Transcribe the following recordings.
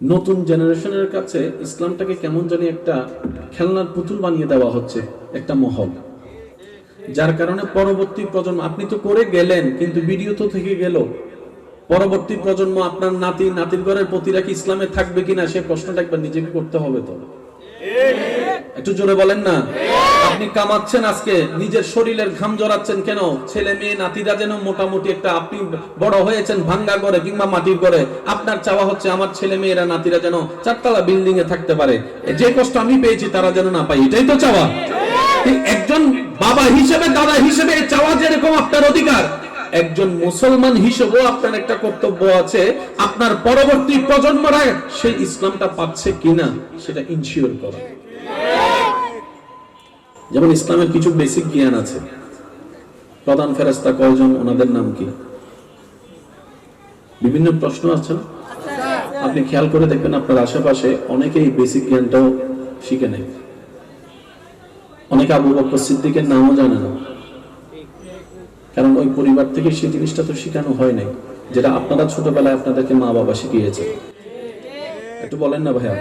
নতুন জেনারেশনের কাছে ইসলামটাকে কেমন জানি একটা খেলনার পুতুল বানিয়ে দেওয়া হচ্ছে, একটা মহল। যার কারণে পরবর্তী প্রজন্ম, আপনি তো করে গেলেন, কিন্তু ভিডিও তো থেকে গেল। পরবর্তী প্রজন্ম, আপনার নাতি, নাতির ঘরের প্রতিরা কি ইসলামে থাকবে কিনা, সে প্রশ্নটা একবার নিজেকে করতে হবে তো। একটু জোরে বলেন না? আপনি কামাচ্ছেন আজকে, নিজের শরীরের ঘাম জড়াচ্ছেন কেন? ছেলে মেয়ে, নাতিরা যেন মোটামুটি একটা আপনি বড় হয়েছেন, ভাঙ্গা করে কিংবা মাটির করে আপনার চাওয়া হচ্ছে আমার ছেলে মেয়েরা, নাতিরা যেন চারতলা বিল্ডিং এ থাকতে পারে। যে কষ্ট আমি পেয়েছি, তারা যেন না পাই এটাই তো চাওয়া। একজন বাবা হিসেবে, দাদা হিসেবে চাওয়া যেরকম আপনার অধিকার। একজন মুসলমান হিসেবেও আপনার একটা কর্তব্য আছে। আপনার পরবর্তী প্রজন্মরা সেই ইসলামটা পাচ্ছে কিনা, সেটা ইনশিওর করা। যেমন ইসলামের কিছু বেসিক জ্ঞান আছে। প্রধান ফেরেস্তা কয়জন? ওনাদের নাম কি? বিভিন্ন প্রশ্ন আছে না? আপনি খেয়াল করে দেখবেন আপনার আশেপাশে অনেকে এই বেসিক জ্ঞানটাও শিখে নেয়। অনেকে আবু বকর সিদ্দিকের নামও জানে না। কারণ ওই পরিবার থেকে সেই জিনিসটা তো শেখানো হয় নাই যেটা আপনারা ছোটবেলায় আপনাদেরকে মা বাবা শিখিয়েছে। একটু বলেন না ভাইয়া?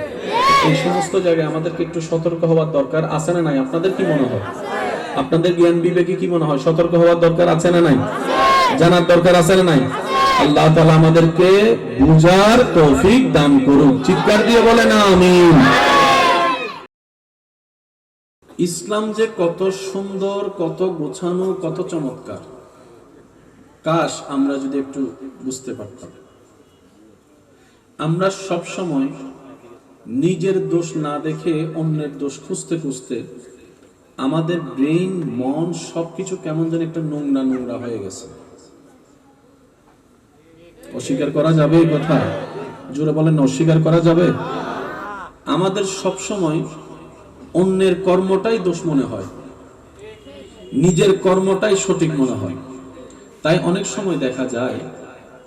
এই সমস্ত জায়গায় আমাদেরকে একটু সতর্ক হওয়ার দরকার আছে না নাই? আপনাদের কি মনে হয়? আপনাদের জ্ঞান বিবেকে কি মনে হয়? সতর্ক হওয়ার দরকার আছে না নাই? জানার দরকার আছে না নাই? আল্লাহ তাআলা আমাদেরকে বুঝার তৌফিক দান করুন চিৎকার দিয়ে বলে না আমিন। ইসলাম যে কত সুন্দর, কত গোছানো, কত চমৎকার। কাশ আমরা যদি একটু বুঝতে পারতাম। আমরা সব সময় নিজের দোষ না দেখে অন্যের দোষ খুঁজতে খুঁজতে আমাদের ব্রেইন, মন সবকিছু কেমন যেন একটা নোংরা নোংরা হয়ে গেছে। অস্বীকার করা যাবে এই কথা? জোরে বলেন, অস্বীকার করা যাবে? আমাদের সব সময় অন্যের কর্মটাই দোষ মনে হয়। নিজের কর্মটাই সঠিক মনে হয়। তাই অনেক সময় দেখা যায়,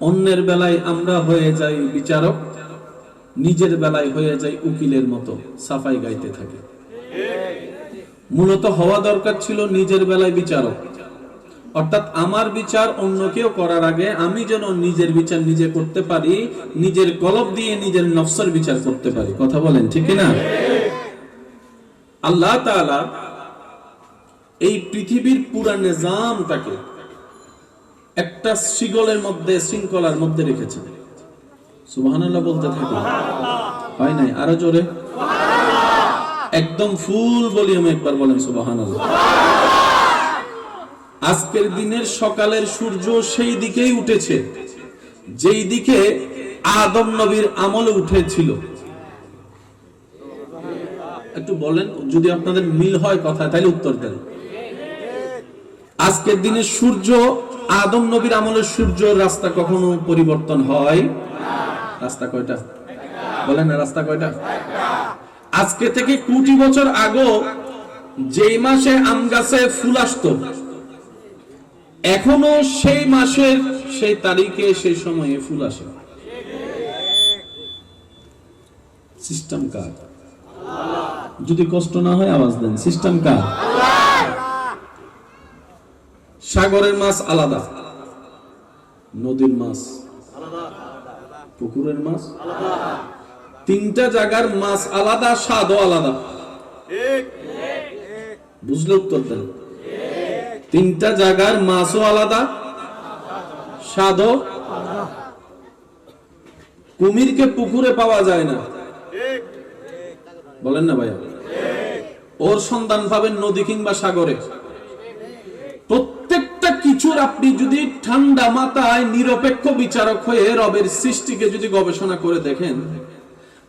অন্যের বেলায় আমরা হয়ে যাই বিচারক নিজের বেলায় হয়ে যাই উকিলের মতো সাফাই গাইতে থাকে। মূলত হওয়া দরকার ছিল নিজের বেলায় বিচারক। অর্থাৎ আমার বিচার অন্য কেউ করার আগে আমি যেন নিজের বিচার নিজে করতে পারি, নিজের কলব দিয়ে নিজের নফসের বিচার করতে পারি। কথা বলেন, ঠিক না আল্লাহ এই পৃথিবীর পুরা নিজামটাকে একটা শিগলের মধ্যে, শৃঙ্খলার মধ্যে রেখেছেন। সুবহানাল্লাহ বলতে থাকি। হয় নাই? আরও জোরে। একদম ফুল ভলিউমে একবার বলেন সুবহানাল্লাহ। আজকের দিনের সকালের সূর্য সেই দিকেই উঠেছে, যেই দিকে আদম নবীর আমলে উঠেছিল। একটু বলেন, যদি আপনাদের মিল হয় কথা, তাহলে উত্তর দেন। আজকের দিনে সূর্য, আদম নবীর আমলের সূর্য রাস্তা কখনো পরিবর্তন হয়? রাস্তা কয়টা? বলেন না, রাস্তা কয়টা? আজকে থেকে কোটি বছর আগো যেই মাসে আম গাছে ফুল আসতো, এখনও সেই মাসের সেই তারিখে সেই সময়ে ফুল আসে। সিস্টেম কার? যদি কষ্ট না হয় আওয়াজ দেন। সিস্টেম কার? সাগরের মাছ আলাদা, নদীর মাছ। পুকুরের মাছ? তিনটা জায়গার মাছ আলাদা, স্বাদও আলাদা। বুঝলে উত্তর দেন তিনটা জায়গার মাছও আলাদা, স্বাদও কুমিরকে পুকুরে পাওয়া যায় না। বলেন না ভাইয়া। ওর সন্ধান পাবেন নদী কিংবা সাগরে। আপনি যদি ঠান্ডা মাথায় নিরপেক্ষ বিচারক হয়ে রবের সৃষ্টিকে যদি গবেষণা করে দেখেন,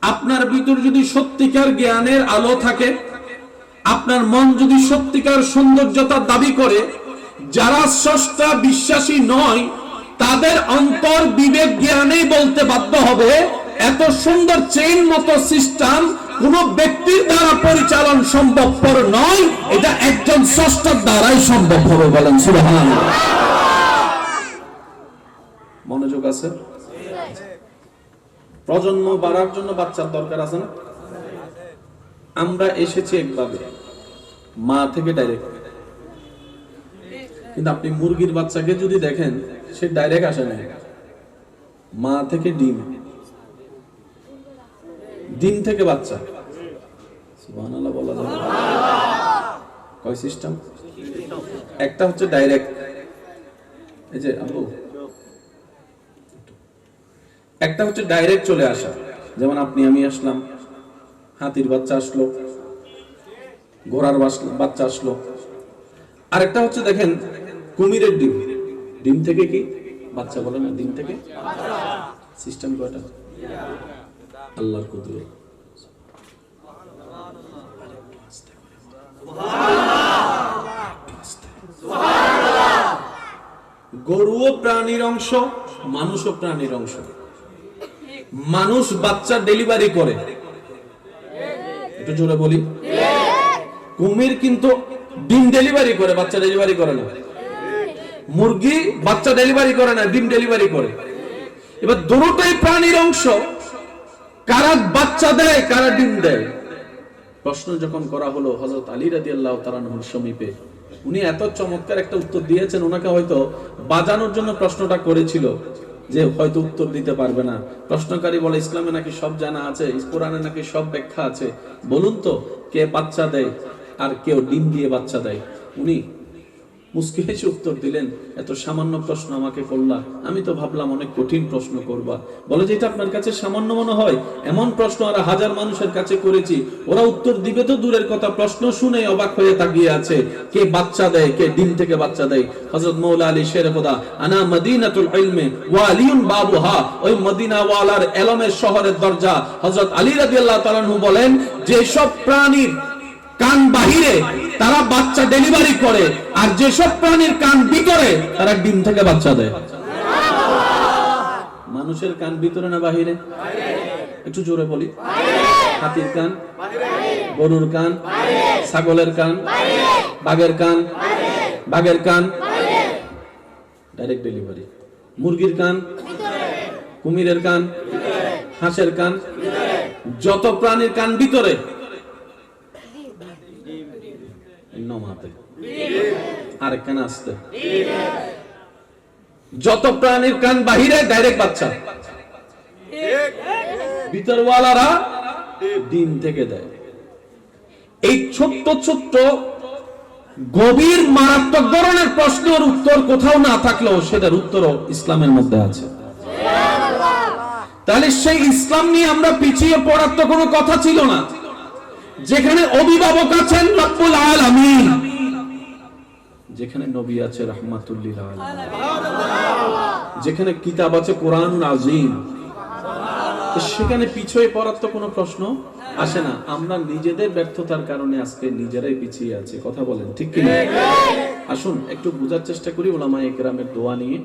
আপনার ভিতর যদি সত্যিকার জ্ঞানের আলো থাকে, আপনার মন যদি সত্যিকার সৌন্দর্যতার দাবি করে, যারা স্রষ্টা বিশ্বাসী নয়, তাদের অন্তর বিবেক জ্ঞানেই বলতে বাধ্য হবে, এত সুন্দর চেইন মতো সিস্টেম কোন ব্যক্তির দ্বারা পরিচালন সম্ভবপর নয়, এটা একজন স্রষ্টার দ্বারাই সম্ভব হবে বলেন সুবহান মনোযোগ আছে? প্রজন্ম বাড়ার জন্য বাচ্চার দরকার আছে না? আমরা এসেছি একভাবে, মা থেকে ডাইরেক্ট কিন্তু আপনি মুরগির বাচ্চাকে যদি দেখেন, সে ডাইরেক্ট আসে না মা থেকে ডিম। ডিম থেকে বাচ্চা। কয় সিস্টেম একটা হচ্ছে ডাইরেক্ট এই যে, আব্বু। একটা হচ্ছে ডাইরেক্ট চলে আসা। যেমন আপনি, আমি আসলাম, হাতির বাচ্চা আসলো, ঘোড়ার বাচ্চা আসলো। আরেকটা হচ্ছে দেখেন, কুমিরের ডিম। ডিম থেকে কি? বাচ্চা বলে না, ডিম থেকে? সিস্টেম কয়টা? আল্লাহর কুদরত। গরুও প্রাণীর অংশ মানুষও প্রাণীর অংশ। মানুষ বাচ্চা ডেলিভারি করে। জোরে বলি। কুমির কিন্তু ডিম ডেলিভারি করে, বাচ্চা ডেলিভারি করে না। মুরগি বাচ্চা ডেলিভারি করে না, ডিম ডেলিভারি করে। এবার দুটোটাই প্রাণীর অংশ। কারা বাচ্চা দেয়, কারা ডিম দেয়? প্রশ্ন যখন করা হলো হজরত আলী রাজি আল্লাহ তালানহুর সমীপে, উনি এত চমৎকার একটা উত্তর দিয়েছেন, ওনাকে হয়তো বাজানোর জন্য প্রশ্নটা করেছিল, যে হয়তো উত্তর দিতে পারবে না। প্রশ্নকারী বলে, ইসলামে নাকি সব জানা আছে, কোরআনে নাকি সব ব্যাখ্যা আছে, বলুন তো, কে বাচ্চা দেয় আর কেউ ডিম দিয়ে বাচ্চা দেয়? উনি মুসকি হেসে উত্তর দিলেন, এত সামান্য প্রশ্ন আমাকে করলা। আমি তো ভাবলাম অনেক কঠিন প্রশ্ন করবা। বলে যে এটা আপনার কাছে সামান্য মনে হয়? এমন প্রশ্ন আর হাজার মানুষের কাছে করেছি। ওরা উত্তর দিবে তো দূরের কথা। প্রশ্ন শুনে অবাক হয়ে তাকিয়ে আছে। কে বাচ্চা দেয়, কে ডিম থেকে বাচ্চা দেয়? হযরত মৌলা আলী শের খোদা, আনা মদিনাতুল ইলমে ওয়া আলিউন বাবুহা। ওই মদিনা ওয়ালার এলমের শহরের দরজা হযরত আলী রাদিয়াল্লাহু তাআলা বলেন যে সব প্রাণীর কান বাহিরে তারা বাচ্চা ডেলিভারি করে, আর যেসব প্রাণীর কান ভিতরে, তারা ডিম থেকে বাচ্চা দেয়। মানুষের কান ভিতরে না বাহিরে? একটু জোরে বলি। হাতির কান, গরুর কান, ছাগলের কান, বাঘের কান বাঘের কান ডাইরেক্ট ডেলিভারি মুরগির কান, কুমিরের কান, হাঁসের কান, যত প্রাণীর কান ভিতরে আরেকখানে আসতে যত প্রাণীর কান বাহিরে ডাইরেক্ট বাচ্চা। ভিতরওয়ালারা ডিম থেকে দেয়। এই ছোট্ট ছোট্ট গভীর মারাত্মক ধরনের প্রশ্নের উত্তর কোথাও না থাকলেও সেটার উত্তরও ইসলামের মধ্যে আছে। তাহলে সেই ইসলাম নিয়ে আমরা পিছিয়ে পড়ার তো কোনো কথা ছিল না। যেখানে অভিভাবক আছেন রব্বুল আলামিন। যেখানে নবী আছে রাহমাতুল্লিল যেখানে কিতাব আছে কোরআনুল আজিম সেখানে পিছিয়ে পড়ার তো কোনো প্রশ্ন আসে না। আমরা নিজেদের ব্যর্থতার কারণে আজকে নিজেরাই পিছিয়ে আছি। কথা বলেন ঠিক কি আসুন একটু বোঝার চেষ্টা করি ওলামা একরামের দোয়া নিয়ে।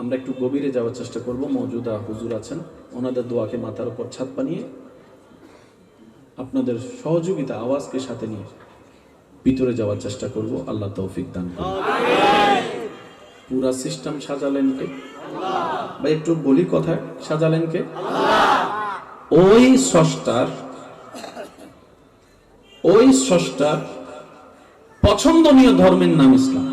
আমরা একটু গভীরে যাওয়ার চেষ্টা করব। মৌজুদা হুজুর আছেন। ওনাদের দোয়াকে মাথার উপর ছাদ বানিয়ে আপনাদের সহযোগিতা আওয়াজকে সাথে নিয়ে। ভিতরে যাওয়ার চেষ্টা করব। আল্লাহ তৌফিক দান করুন। পুরা সিস্টেম সাজালেন কে? বা একটু বলি কথা, সাজালেন কে? ওই স্রষ্টার ওই স্রষ্টার পছন্দনীয় ধর্মের নাম ইসলাম।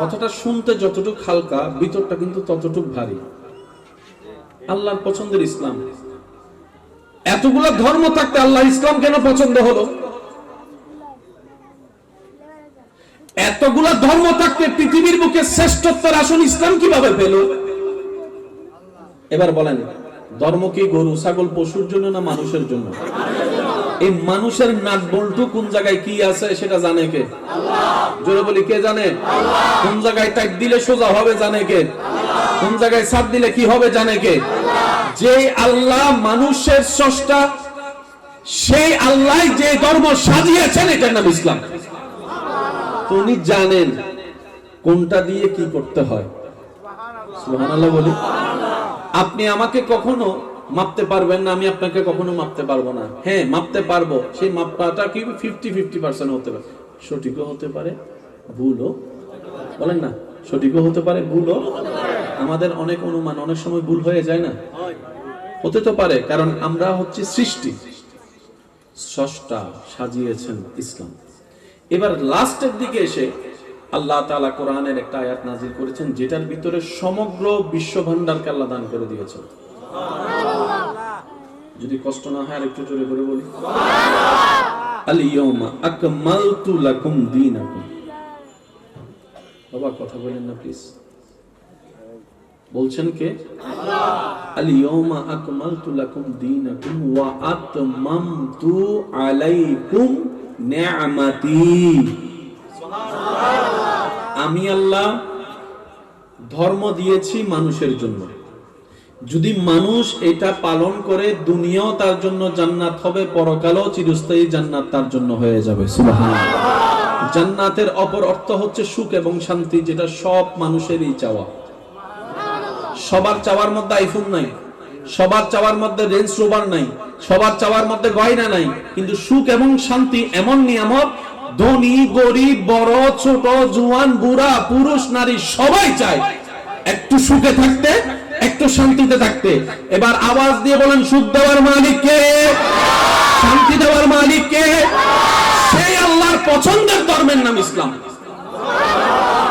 কথাটা শুনতে যতটুকু হালকা, ভিতরটা কিন্তু ততটুকু ভারী। আল্লাহর পছন্দের ইসলাম। এতগুলো ধর্ম থাকতে আল্লাহ ইসলাম কেন পছন্দ হলো? এতগুলো ধর্ম থাকতে পৃথিবীর বুকে শ্রেষ্ঠত্বের আসন ইসলাম কীভাবে পেল? এবার বলেন, ধর্ম কি গরু, ছাগল, পশুর জন্য না মানুষের জন্য? এই মানুষের নাক বল্টু কোন জায়গায় কি আছে সেটা জানে কে? জোরে বলি, কে জানে? কোন জায়গায় টাইট দিলে সোজা হবে জানে কে? কোন জায়গায় সাপ দিলে কি হবে জানে কে? যে আল্লাহ মানুষের স্রষ্টা, সেই আল্লাহ যে ধর্ম সাজিয়েছেন, এটার নাম ইসলাম। উনি জানেন কোনটা দিয়ে কি করতে হয়। সুবহানাল্লাহ বলি। আপনি আমাকে কখনো মাপতে পারবেন না, আমি আপনাকে কখনো মাপতে পারব না। হ্যাঁ মাপতে পারব। সেই মাপটা কি ফিফটি ফিফটি পার্সেন্ট হতে পারে। সঠিকও হতে পারে, ভুলও। বলেন না, সঠিকও হতে পারে, ভুলও। আমাদের অনেক অনুমান, অনেক সময় ভুল হয়ে যায় না? হতে তো পারে, কারণ আমরা হচ্ছে সৃষ্টি। স্রষ্টা সাজিয়েছেন ইসলাম। এবার লাস্টের দিকে এসে আল্লাহ তাআলা কোরআনের একটা আয়াত নাজির করেছেন, যেটার ভিতরে সমগ্র বিশ্ব ভান্ডারকে আল্লাহ দান করে দিয়েছেন। যদি কষ্ট না হয় আর একটু জোরে করে বলি। বাবা, কথা বলেন না প্লিজ বলছেন কে? আমি আল্লাহ ধর্ম দিয়েছি মানুষের জন্য। যদি মানুষ এটা পালন করে, দুনিয়াও তার জন্য জান্নাত হবে, পরকালও চিরস্থায়ী জান্নাত তার জন্য হয়ে যাবে। জান্নাতের অপর অর্থ হচ্ছে সুখ এবং শান্তি, যেটা সব মানুষেরই চাওয়া। সবার চাওয়ার মধ্যে আইফোন নাই, সবার চাওয়ার মধ্যে রেঞ্জ রোভার নাই, সবার চাওয়ার মধ্যে গয়না নাই, কিন্তু সুখ এবং শান্তি এমন নিয়ামত, ধনী, গরিব, বড়, ছোট, জুয়ান, বুড়া, পুরুষ, নারী সবাই চায়। একটু সুখে থাকতে একটু শান্তিতে থাকতে। এবার আওয়াজ দিয়ে বলেন সুখ দেওয়ার মালিক কে? শান্তি দেওয়ার মালিক কে? সেই আল্লাহর পছন্দের ধর্মের নাম ইসলাম।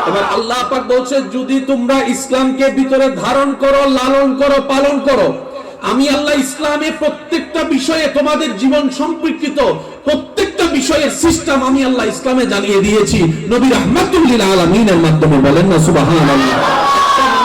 এবার আল্লাহ পাক বলছে, যদি তোমরা ইসলামকে ভিতরে ধারণ করো, লালন করো, পালন করো, আমি আল্লাহ ইসলামে প্রত্যেকটা বিষয়ে তোমাদের জীবন সম্পর্কিত প্রত্যেকটা বিষয়ের সিস্টেম আমি আল্লাহ ইসলামে জানিয়ে দিয়েছি। নবী রহমাতুল্লিল আলমিনের মাধ্যমে বলেন না একটা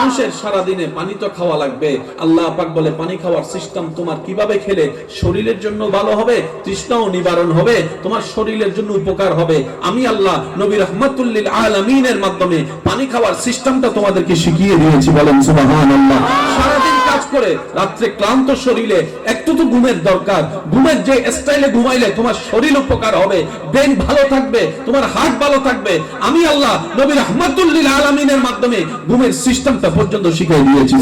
মানুষের সারা দিনে পানি তো খাওয়া লাগবে। আল্লাহ পাক বলে, পানি খাওয়ার সিস্টেম তোমার কীভাবে খেলে? শরীরের জন্য ভালো হবে, তৃষ্ণাও নিবারণ হবে, তোমার শরীরের জন্য উপকার হবে। আমি আল্লাহ নবী রহমাতুল্লিল আলামিনের মাধ্যমে পানি খাওয়ার সিস্টেমটা তোমাদেরকে শিখিয়ে দিয়েছি, বলেন সুবহানাল্লাহ। সারাদিন কাজ করে রাত্রে ক্লান্ত শরীরে, একটু তো ঘুমের দরকার। ঘুমের যে স্টাইলে ঘুমাইলে তোমার শরীর উপকার হবে ব্রেন ভালো থাকবে, তোমার হার্ট ভালো থাকবে। আমি আল্লাহ নবী রহমাতুল্লিল আলামিনের মাধ্যমে ঘুমের সিস্টেমটা পর্যন্ত শিখিয়ে দিয়েছি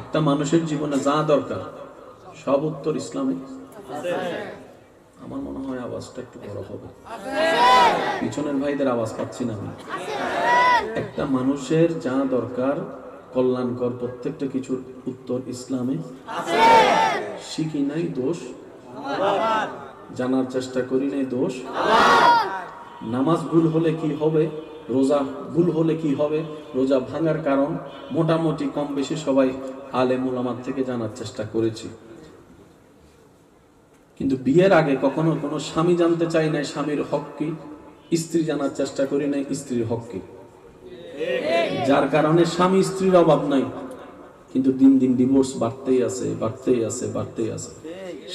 একটা মানুষের জীবনে যা দরকার, সব উত্তর ইসলামে। আমার মনে হয় আওয়াজটা একটু বড় হবে। পিছনের ভাইদের আওয়াজ পাচ্ছি না আমি। একটা মানুষের যা দরকার কল্যাণকর প্রত্যেকটা কিছুর উত্তর ইসলামে শিখি নাই দোষ। জানার চেষ্টা করি নাই দোষ। নামাজ ভুল হলে কি হবে? রোজা ভুল হলে কি হবে? রোজা ভাঙার কারণ? মোটামুটি কম বেশি সবাই আলে মুলামার থেকে জানার চেষ্টা করেছি। কিন্তু বিয়ের আগে কখনো কোনো স্বামী জানতে চাই নাই স্বামীর হক কি? স্ত্রী জানার চেষ্টা করি নাই স্ত্রীর হক কি? যার কারণে স্বামী স্ত্রীর অভাব নাই। কিন্তু দিন দিন ডিভোর্স বাড়তেই আছে বাড়তেই আছে বাড়তেই আছে।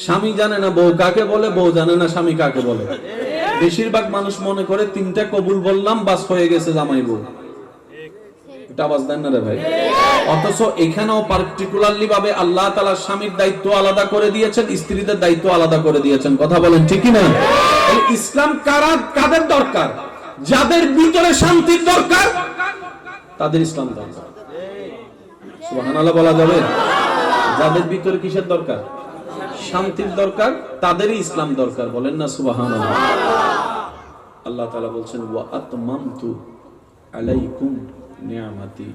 স্বামী জানে না বউ কাকে বলে, বউ জানে না স্বামী কাকে বলে। বেশিরভাগ মানুষ মনে করে তিনটা কবুল বললাম, বাস হয়ে গেছে জামাই বউ। এটা আওয়াজ দেন না রে ভাই। অথচ এখানেও পার্টিকুলারলি ভাবে আল্লাহ তাআলা স্বামীর দায়িত্ব আলাদা করে দিয়েছেন, স্ত্রীদের দায়িত্ব আলাদা করে দিয়েছেন। কথা বলেন ঠিকই না ইসলাম কারা, কাদের দরকার? যাদের ভিতরে শান্তির দরকার তাদের ইসলাম দরকার সুবহানাল্লাহ বলা যাবে? যাদের ভিতরে কিসের দরকার? শান্তির দরকার, তাদেরই ইসলাম দরকার, বলেন না সুবহানাল্লাহ? আল্লাহ তাআলা বলছেন, ওয়া আতমামতু আলাইকুম নিয়ামাতি।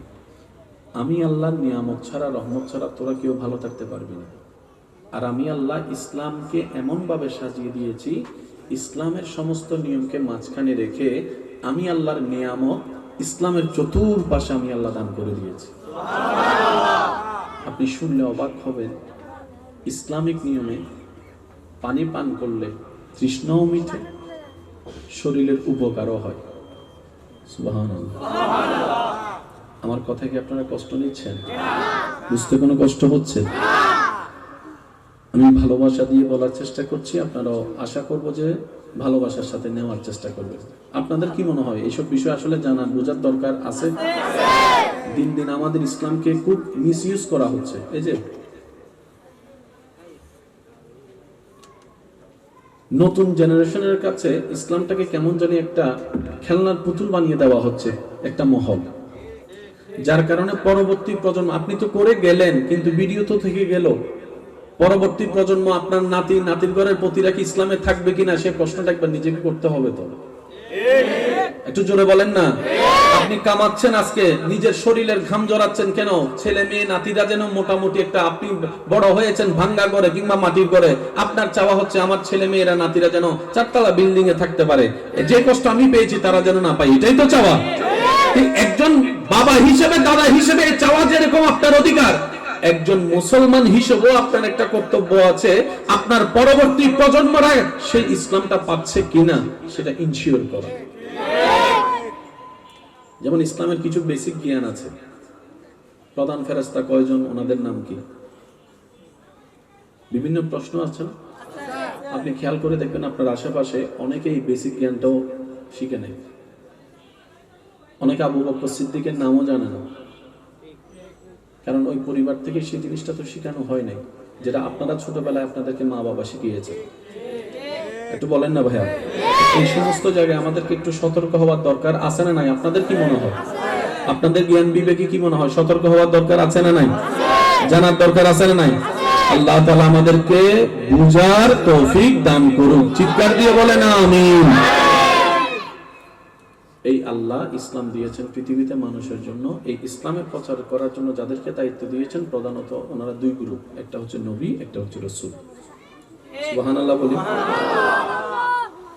আমি আল্লাহর নিয়ামত ছাড়া, রহমত ছাড়া তোরা কেউ ভালো থাকতে পারবি না। আর আমি আল্লাহ ইসলামকে এমনভাবে সাজিয়ে দিয়েছি, ইসলামের সমস্ত নিয়মকে মাঝখানে রেখে আমি আল্লাহর নিয়ামত ইসলামের চতুর্পাশে আমি আল্লাহ দান করে দিয়েছি। আপনি শুনলে অবাক হবেন, ইসলামিক নিয়মে পানি পান করলে তৃষ্ণাও মিঠে, শরীরের উপকারও হয়। আমার কথা কি আপনারা কষ্ট নিচ্ছেন? বুঝতে কোনো কষ্ট হচ্ছে? আমি ভালোবাসা দিয়ে বলার চেষ্টা করছি, আপনারাও আশা করব যে ভালোবাসার সাথে নেওয়ার চেষ্টা করবেন। আপনাদের কি মনে হয়? এইসব বিষয় আসলে জানার, বোঝার দরকার আছে? দিন দিন আমাদের ইসলামকে খুব মিসইউজ করা হচ্ছে। এই যে নতুন জেনারেশনের কাছে ইসলামটাকে কেমন জানি একটা খেলনার পুতুল বানিয়ে দেওয়া হচ্ছে, একটা মহল। যার কারণে পরবর্তী প্রজন্ম, আপনি তো করে গেলেন, কিন্তু ভিডিও তো থেকে গেল। পরবর্তী প্রজন্ম আপনার নাতি, নাতির ঘরের প্রতিরা কি ইসলামে থাকবে কিনা সে প্রশ্নটা একবার নিজেকে করতে হবে তো। একটু জোরে বলেন না? আপনি কামাচ্ছেন আজকে, নিজের শরীরের ঘাম জড়াচ্ছেন কেন? ছেলে মেয়ে, নাতিরা যেন মোটামুটি একটা আপনি বড় হয়েছেন ভাঙ্গা করে কিংবা মাটির করে আপনার চাওয়া হচ্ছে আমার ছেলে মেয়েরা, নাতিরা যেন চারতলা বিল্ডিং এ থাকতে পারে। যে কষ্ট আমি পেয়েছি তারা যেন না পাই এটাই তো চাওয়া। একজন বাবা হিসেবে, দাদা হিসেবে চাওয়া যেরকম আপনার অধিকার একজন মুসলমান হিসেবেও আপনার একটা কর্তব্য আছে, আপনার পরবর্তী প্রজন্মরা সেই ইসলামটা পাচ্ছে কিনা সেটা ইনশিওর করা। যেমন ইসলামের কিছু বেসিক জ্ঞান আছে। প্রধান ফেরাস্তা কয়জন, ওনাদের নাম কি? বিভিন্ন প্রশ্ন আছে? আপনি খেয়াল করে দেখবেন আপনার আশেপাশে অনেকে এই বেসিক জ্ঞানটাও শিখে নেয়। অনেকে আবু বকর সিদ্দিকের নামও জানে না। কারণ ওই পরিবার থেকে সেই জিনিসটা তো শেখানো হয় নাই, যেটা আপনারা ছোটবেলায় আপনাদেরকে মা বাবা শিখিয়েছে। একটু বলেন না ভাইয়া? এই সমস্ত জায়গায় আমাদেরকে একটু সতর্ক হওয়ার দরকার আছে না নাই? আপনাদের কি মনে হয়? আপনাদের জ্ঞান বিবেকে কি মনে হয়? সতর্ক হওয়ার দরকার আছে না নাই? জানার দরকার আছে না নাই? আল্লাহ তাআলা আমাদেরকে বুঝার তৌফিক দান করুন চিৎকার দিয়ে বলেন, আমিন। আল্লাহ ইসলাম দিয়েছেন পৃথিবীতে মানুষের জন্য। এই ইসলামের প্রচার করার জন্য যাদেরকে দায়িত্ব দিয়েছেন, প্রধানত ওনারা দুই গ্রুপ একটা হচ্ছে নবী, একটা হচ্ছে রসুল। সুবহানাল্লাহ বলি।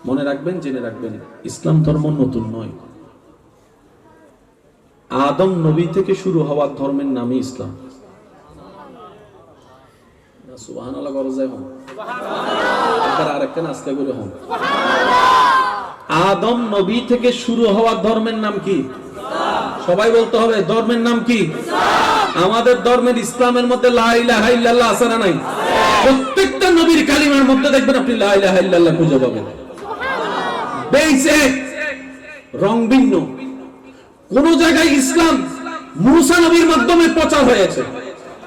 মনে রাখবেন, জেনে রাখবেন, ইসলাম ধর্ম নতুন নয়। আদম নবী থেকে শুরু হওয়ার ধর্মের নামই ইসলাম। সুবহানাল্লাহ করো যায় হন। একবার আরেকটা আস্তে করে হন। আদম নবী থেকে শুরু হওয়া ধর্মের নাম কি? সবাই বলতে হবে, ধর্মের নাম কি? আমাদের ধর্মের ইসলামের মধ্যে নাই? প্রত্যেকটা নবীর কালিমার মধ্যে দেখবেন আপনি লা ইলাহা ইল্লাল্লাহ খুঁজে পাবেন। রং ভিন্ন। কোন জায়গায় ইসলাম মুসা নবীর মাধ্যমে প্রচার হয়েছে,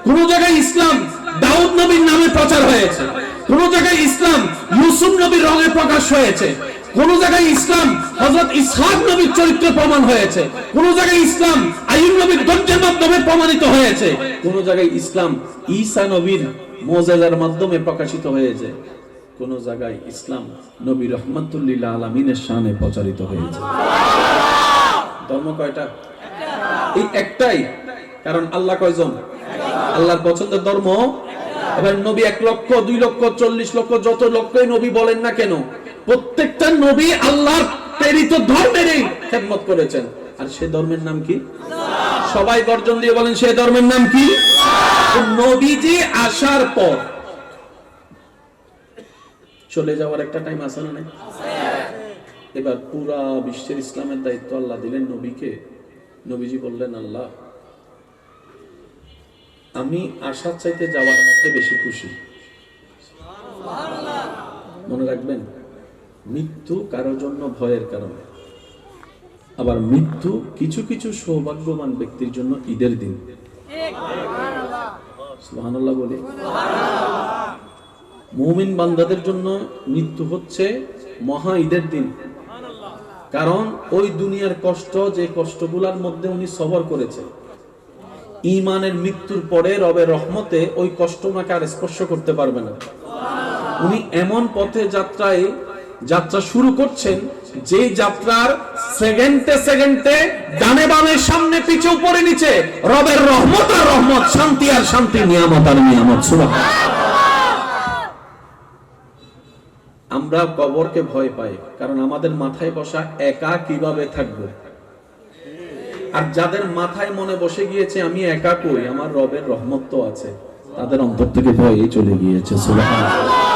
কোন জায়গায় ইসলাম দাউদ নবীর নামে প্রচার হয়েছে, কোন জায়গায় ইসলাম ইউসুফ নবীর রঙে প্রকাশ হয়েছে কোন জায়গায় ইসলাম হযরত ইসহাক নবীর চরিত্রে প্রমাণ হয়েছে। কোন জায়গায় ইসলাম আইয়ুব নবীর ধৈর্যের মাধ্যমে প্রমাণিত হয়েছে। কোন জায়গায় ইসলাম ঈসা নবীর মুজিজার মাধ্যমে প্রকাশিত হয়েছে। কোন জায়গায় ইসলাম নবী রহমাতুল্লিল আলমিনের শানে প্রচারিত হয়েছে। ধর্ম কয়টা? এই একটাই। কারণ আল্লাহ কয়জন? আল্লাহর পছন্দের ধর্ম? এবার নবী এক লক্ষ, দুই লক্ষ, চল্লিশ লক্ষ, যত লক্ষই নবী বলেন না কেন প্রত্যেকটা নবী আল্লাহর প্রেরিত ধর্মেরই খেদমত করেছেন। আর সে ধর্মের নাম কি? সবাই গর্জন দিয়ে বলেন, সে ধর্মের নাম কি? নবীজি আসার পর। চলে যাওয়ার একটা টাইম আছে না নাই? এবার পুরা বিশ্বের ইসলামের দায়িত্ব আল্লাহ দিলেন নবীকে। নবীজি বললেন, আল্লাহ, আমি আসার চাইতে যাওয়ার মধ্যে বেশি খুশি। মনে রাখবেন মৃত্যু কারোর জন্য ভয়ের কারণে। আবার মৃত্যু কিছু কিছু সৌভাগ্যবান ব্যক্তির জন্য ঈদের দিন। বলি। মুমিন বান্দাদের জন্য মৃত্যু হচ্ছে মহা ঈদের দিন। কারণ ওই দুনিয়ার কষ্ট, যে কষ্টগুলার মধ্যে উনি সবর করেছে ইমানের মৃত্যুর পরে রবের রহমতে ওই কষ্ট ওনাকে আর স্পর্শ করতে পারবে না। উনি এমন পথে যাত্রায় যাত্রা শুরু করছেন যে যাত্রার সেকেন্ডে সেকেন্ডে ডানে বামে, সামনে পিছে, উপরে নিচে, রবের রহমত আর রহমত, শান্তি আর শান্তি, নিয়ামত আর নিয়ামত সুবহান আমরা কবরকে ভয় পাই, কারণ আমাদের মাথায় বসা একা কীভাবে থাকবে? আর যাদের মাথায় মনে বসে গিয়েছে, আমি একা কই? আমার রবের রহমত তো আছে, তাদের অন্তর থেকে ভয় চলে গিয়েছে, সুবহানাল্লাহ।